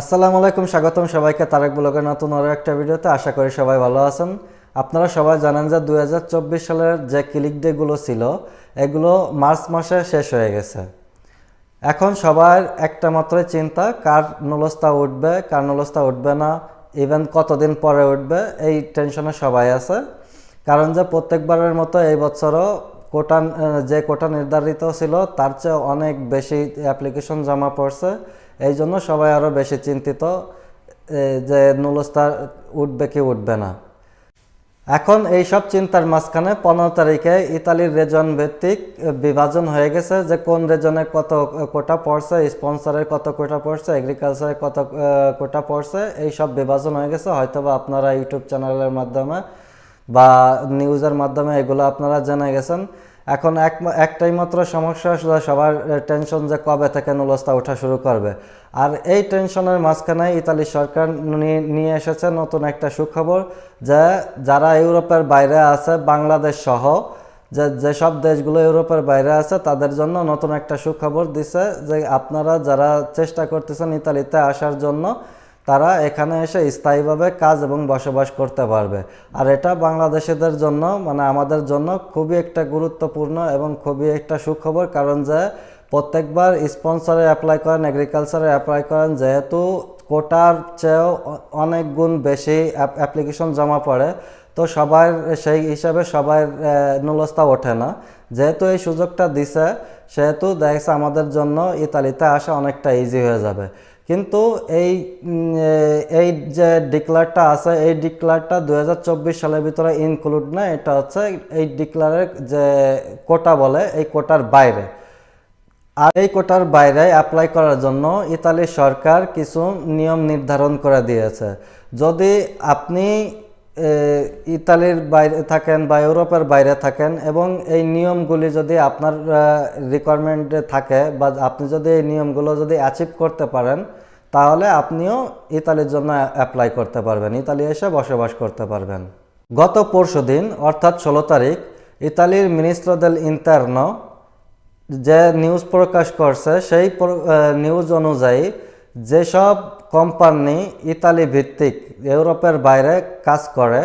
আসসালামু আলাইকুম, স্বাগতম সবাইকে তারেক ব্লগের নতুন আরও একটা ভিডিওতে। আশা করি সবাই ভালো আছেন। আপনারা সবাই জানেন যে দু হাজার চব্বিশ সালের যে ক্লিক ডেগুলো ছিল, এগুলো মার্চ মাসে শেষ হয়ে গেছে। এখন সবার একটা মাত্রই চিন্তা, কার নুলস্তা উঠবে, কার নুলস্তা উঠবে না ইভেন কতদিন পরে উঠবে, এই টেনশনে সবাই আছে। কারণ যে প্রত্যেকবারের মতো এই বছরও কোটা যে কোটা নির্ধারিত ছিল, তার চেয়ে অনেক বেশি অ্যাপ্লিকেশন জমা পড়ছে। এই জন্য সবাই আরও বেশি চিন্তিত যে নুলস্তা উঠবে কি উঠবে না। এখন এই সব চিন্তার মাঝখানে পনেরো তারিখে ইতালির রেজন ভিত্তিক বিভাজন হয়ে গেছে যে কোন রেজনে কত কোটা পড়ছে, স্পন্সরের কত কোটা পড়ছে এগ্রিকালচারের কত কোটা পড়ছে, এই সব বিভাজন হয়ে গেছে। হয়তোবা আপনারা ইউটিউব চ্যানেলের মাধ্যমে বা নিউজের মাধ্যমে এগুলো আপনারা জেনে গেছেন। এখন এক একটাই মাত্র সমস্যা শুধু সবার টেনশন যে কবে থেকে নুলস্তা ওঠা শুরু করবে। আর এই টেনশনের মাঝখানে ইতালি সরকার নিয়ে- নিয়ে এসেছে নতুন একটা সুখবর যে যারা ইউরোপের বাইরে আছে, বাংলাদেশ সহ, যে যেসব দেশগুলো ইউরোপের বাইরে আছে, তাদের জন্য নতুন একটা সুখবর দিছে যে আপনারা যারা চেষ্টা করতেছেন ইতালিতে আসার জন্য তারা এখানে এসে স্থায়ীভাবে কাজ এবং বসবাস করতে পারবে। আর এটা বাংলাদেশিদের জন্য মানে আমাদের জন্য খুবই একটা গুরুত্বপূর্ণ এবং খুবই একটা সুখবর কারণ যে প্রত্যেকবার স্পন্সরে অ্যাপ্লাই করেন এগ্রিকালচারে অ্যাপ্লাই করেন যেহেতু কোটার চেয়েও অনেক গুণ বেশি অ্যাপ্লিকেশন জমা পড়ে তো সবার সেই হিসাবে আহ, নুলস্তা ওঠে না। যেহেতু এই সুযোগটা দিছে সেহেতু দেখছে আমাদের জন্য ইতালিতে আসা অনেকটা ইজি হয়ে যাবে। কিন্তু এই এই যে ডিক্লারটা আছে, এই ডিক্লারটা দু হাজার চব্বিশ সালের ভিতরে ইনক্লুড না, এটা হচ্ছে এই ডিক্লারের যে কোটা বলে, এই কোটার বাইরে। আর এই কোটার বাইরে অ্যাপ্লাই করার জন্য ইতালি সরকার কিছু নিয়ম নির্ধারণ করে দিয়েছে। যদি আপনি ইতালির বাইরে থাকেন বা ইউরোপের বাইরে থাকেন এবং এই নিয়মগুলি যদি আপনার রিকোয়ারমেন্টে থাকে বা আপনি যদি এই নিয়মগুলো যদি অ্যাচিভ করতে পারেন, তাহলে আপনিও ইতালির জন্য অ্যাপ্লাই করতে পারবেন। ইতালি এসে বসবাস করতে পারবেন। গত পরশুদিন অর্থাৎ ষোলো তারিখ, ইতালির মিনিস্ট্রো দেল ইন্টারনো যে নিউজ প্রকাশ করছে, সেই নিউজ অনুযায়ী যেসব কোম্পানি ইতালি ভিত্তিক ইউরোপের বাইরে কাজ করে।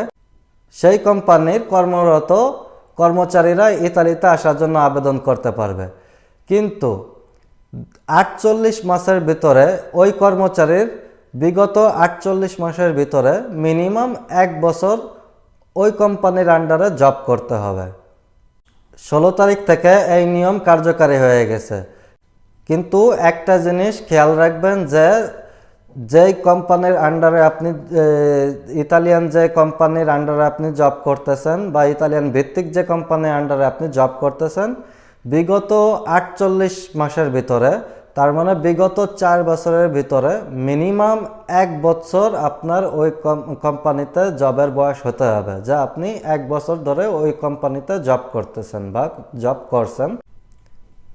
সেই কোম্পানির কর্মরত কর্মচারীরা ইতালিতে আসার জন্য আবেদন করতে পারবে। কিন্তু আটচল্লিশ মাসের ভিতরে ওই কর্মচারীর বিগত আটচল্লিশ মাসের ভিতরে মিনিমাম এক বছর ওই কোম্পানির আন্ডারে জব করতে হবে। ষোলো তারিখ থেকে এই নিয়ম কার্যকারী হয়ে গেছে। কিন্তু একটা জিনিস খেয়াল রাখবেন যে যেই কোম্পানির আন্ডারে আপনি ইতালিয়ান যে কোম্পানির আন্ডারে আপনি জব করতেছেন বা ইতালিয়ান ভিত্তিক যে কোম্পানির আন্ডারে আপনি জব করতেছেন, বিগত আটচল্লিশ মাসের ভিতরে, তার মানে বিগত চার বছরের ভিতরে মিনিমাম এক বছর আপনার ওই কোম্পানিতে জবের বয়স হতে হবে। যে আপনি এক বছর ধরে ওই কোম্পানিতে জব করতেছেন বা জব করছেন,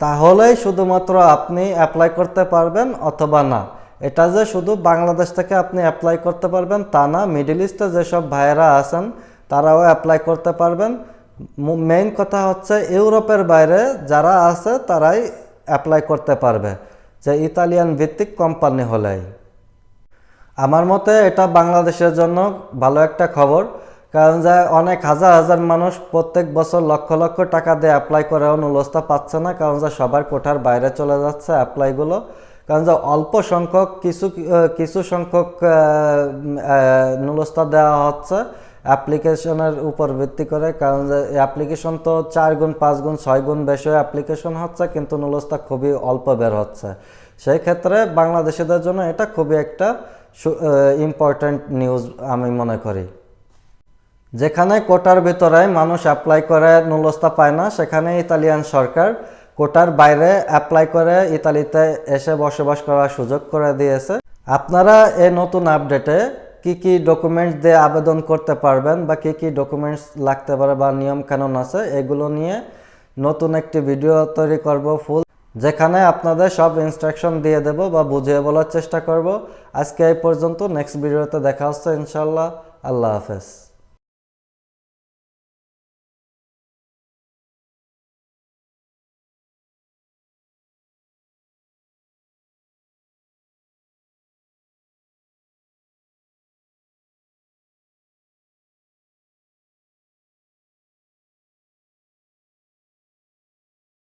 তাহলেই শুধুমাত্র আপনি অ্যাপ্লাই করতে পারবেন অথবা না। এটা যে শুধু বাংলাদেশ থেকে আপনি অ্যাপ্লাই করতে পারবেন তা না মিডল ইস্টে যেসব ভাইয়েরা আছেন, তারাও অ্যাপ্লাই করতে পারবেন। মেইন কথা হচ্ছে ইউরোপের বাইরে যারা আছে, তারাই অ্যাপ্লাই করতে পারবে, যে ইতালিয়ান ভিত্তিক কোম্পানি হলেই। আমার মতে এটা বাংলাদেশের জন্য ভালো একটা খবর, কারণ যে অনেক হাজার হাজার মানুষ প্রত্যেক বছর লক্ষ লক্ষ টাকা দিয়ে অ্যাপ্লাই করেও নুলস্তা পাচ্ছে না, কারণ যে সবার কোঠার বাইরে চলে যাচ্ছে অ্যাপ্লাইগুলো কারণ যে অল্প সংখ্যক কিছু কিছু সংখ্যক নুলস্তা দেওয়া হচ্ছে অ্যাপ্লিকেশনের উপর ভিত্তি করে। কারণ যে অ্যাপ্লিকেশন তো চার গুণ, পাঁচ গুণ, ছয় গুণ বেশি অ্যাপ্লিকেশন হচ্ছে, কিন্তু নুলস্তা খুবই অল্প বের হচ্ছে। সেই ক্ষেত্রে বাংলাদেশিদের জন্য এটা খুবই একটা ইম্পর্ট্যান্ট নিউজ আমি মনে করি। যেখানে কোটার ভিতরে মানুষ অ্যাপ্লাই করে নুলস্তা পায় না, সেখানে ইতালিয়ান সরকার কোটার বাইরে অ্যাপ্লাই করে ইতালিতে এসে বসবাস করার সুযোগ করে দিয়েছে। আপনারা এই নতুন আপডেটে কি কি ডকুমেন্টস দিয়ে আবেদন করতে পারবেন বা কি কি ডকুমেন্টস লাগতে পারে বা নিয়ম কানুন আছে, এগুলো নিয়ে নতুন একটি ভিডিও তৈরি করব ফুল যেখানে আপনাদের সব ইনস্ট্রাকশন দিয়ে দেব বা বুঝিয়ে বলার চেষ্টা করব। আজকে এই পর্যন্ত নেক্সট ভিডিওতে দেখা হচ্ছে ইনশাল্লাহ আল্লাহ হাফেজ।